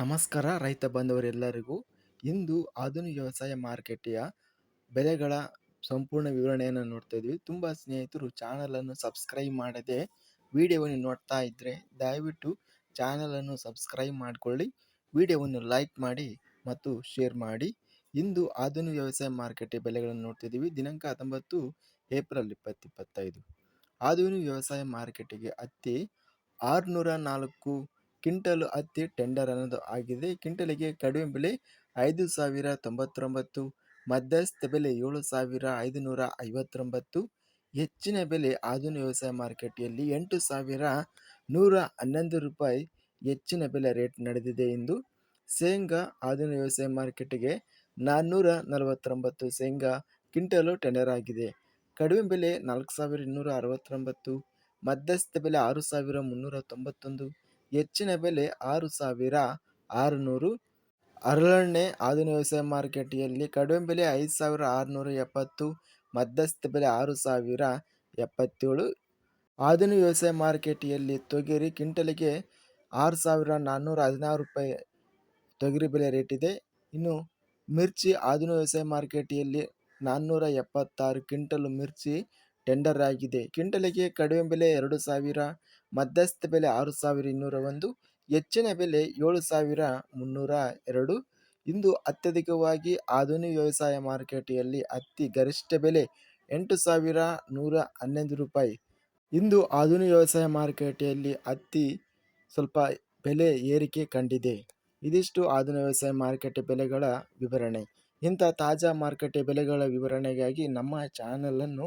ನಮಸ್ಕಾರ ರೈತ ಬಾಂಧವರೆಲ್ಲರಿಗೂ. ಇಂದು ಆಧುನಿಕ ವ್ಯವಸಾಯ ಮಾರುಕಟ್ಟೆಯ ಬೆಲೆಗಳ ಸಂಪೂರ್ಣ ವಿವರಣೆಯನ್ನು ನೋಡ್ತಾ ಇದ್ವಿ. ತುಂಬ ಸ್ನೇಹಿತರು ಚಾನಲನ್ನು ಸಬ್ಸ್ಕ್ರೈಬ್ ಮಾಡದೆ ವಿಡಿಯೋವನ್ನು ನೋಡ್ತಾ ಇದ್ದರೆ ದಯವಿಟ್ಟು ಚಾನಲನ್ನು ಸಬ್ಸ್ಕ್ರೈಬ್ ಮಾಡಿಕೊಳ್ಳಿ, ವಿಡಿಯೋವನ್ನು ಲೈಕ್ ಮಾಡಿ ಮತ್ತು ಶೇರ್ ಮಾಡಿ. ಇಂದು ಆಧುನಿಕ ವ್ಯವಸಾಯ ಮಾರುಕಟ್ಟೆ ಬೆಲೆಗಳನ್ನು ನೋಡ್ತಿದ್ದೀವಿ ದಿನಾಂಕ ಹತ್ತೊಂಬತ್ತು ಏಪ್ರಿಲ್ ಇಪ್ಪತ್ತಿಪ್ಪತ್ತೈದು ಆಧುನಿಕ ವ್ಯವಸಾಯ ಮಾರುಕಟ್ಟೆಗೆ ಹತ್ತಿ ಆರುನೂರ ನಾಲ್ಕು ಕ್ವಿಂಟಲ್ ಹತ್ತಿ ಟೆಂಡರ್ ಅನ್ನೋದು ಆಗಿದೆ. ಕ್ವಿಂಟಲಿಗೆ ಕಡಿಮೆ ಬೆಲೆ ಐದು ಸಾವಿರ ತೊಂಬತ್ತೊಂಬತ್ತು, ಮಧ್ಯಸ್ಥ ಬೆಲೆ ಏಳು ಸಾವಿರ ಐದುನೂರ ಐವತ್ತೊಂಬತ್ತು, ಹೆಚ್ಚಿನ ಬೆಲೆ ಆಧುನಿಕ ವ್ಯವಸಾಯ ಮಾರುಕಟ್ಟೆಯಲ್ಲಿ ಎಂಟು ಸಾವಿರ ನೂರ ಹನ್ನೊಂದು ರೂಪಾಯಿ ಹೆಚ್ಚಿನ ಬೆಲೆ ರೇಟ್ ನಡೆದಿದೆ ಎಂದು ಶೇಂಗಾ ಆಧುನಿಕ ವ್ಯವಸಾಯ ಮಾರುಕಟ್ಟೆಗೆ ನಾನ್ನೂರ ನಲವತ್ತೊಂಬತ್ತು ಶೇಂಗಾ ಕ್ವಿಂಟಲು ಟೆಂಡರ್ ಆಗಿದೆ. ಕಡಿಮೆ ಬೆಲೆ ನಾಲ್ಕು ಸಾವಿರ ಇನ್ನೂರ ಅರವತ್ತೊಂಬತ್ತು, ಮಧ್ಯಸ್ಥ ಬೆಲೆ ಆರು ಸಾವಿರ ಮುನ್ನೂರ ತೊಂಬತ್ತೊಂದು ಹೆಚ್ಚಿನ ಬೆಲೆ ಆರು ಸಾವಿರ ಆರುನೂರು. ಹರಳೆಣ್ಣೆ ಆಧುನಿಕ ವ್ಯವಸಾಯ ಮಾರುಕಟ್ಟೆಯಲ್ಲಿ ಕಡಿಮೆ ಬೆಲೆ ಐದು ಸಾವಿರ ಆರುನೂರ ಎಪ್ಪತ್ತು, ಮಧ್ಯಸ್ಥ ಬೆಲೆ ಆರು ಸಾವಿರ ಎಪ್ಪತ್ತೇಳು. ಆಧುನಿಕ ವ್ಯವಸಾಯ ಮಾರುಕಟ್ಟೆಯಲ್ಲಿ ತೊಗರಿ ಕ್ವಿಂಟಲಿಗೆ ಆರು ಸಾವಿರ ನಾನ್ನೂರ ಹದಿನಾರು ರೂಪಾಯಿ ತೊಗರಿ ಬೆಲೆ ರೇಟ್ ಇದೆ. ಇನ್ನು ಮಿರ್ಚಿ ಆಧುನಿಕ ವ್ಯವಸಾಯ ಮಾರುಕಟ್ಟೆಯಲ್ಲಿ ನಾನ್ನೂರ ಎಪ್ಪತ್ತಾರು ಕ್ವಿಂಟಲ್ ಮಿರ್ಚಿ ಟೆಂಡರ್ ಆಗಿದೆ. ಕ್ವಿಂಟಲಿಗೆ ಕಡಿಮೆ ಬೆಲೆ ಎರಡು ಸಾವಿರ, ಮಧ್ಯಸ್ಥ ಬೆಲೆ ಆರು ಸಾವಿರ ಇನ್ನೂರ ಒಂದು, ಹೆಚ್ಚಿನ ಬೆಲೆ ಏಳು ಸಾವಿರ ಮುನ್ನೂರ ಎರಡು. ಇಂದು ಅತ್ಯಧಿಕವಾಗಿ ಆಧುನಿಕ ವ್ಯವಸಾಯ ಮಾರುಕಟ್ಟೆಯಲ್ಲಿ ಅತಿ ಗರಿಷ್ಠ ಬೆಲೆ ಎಂಟು ಸಾವಿರ ನೂರ ಹನ್ನೊಂದು ರೂಪಾಯಿ. ಇಂದು ಆಧುನಿಕ ವ್ಯವಸಾಯ ಮಾರುಕಟ್ಟೆಯಲ್ಲಿ ಅತಿ ಸ್ವಲ್ಪ ಬೆಲೆ ಏರಿಕೆ ಕಂಡಿದೆ. ಇದಿಷ್ಟು ಆಧುನಿಕ ವ್ಯವಸಾಯ ಮಾರುಕಟ್ಟೆ ಬೆಲೆಗಳ ವಿವರಣೆ. ಇಂಥ ತಾಜಾ ಮಾರುಕಟ್ಟೆ ಬೆಲೆಗಳ ವಿವರಣೆಗಾಗಿ ನಮ್ಮ ಚಾನಲನ್ನು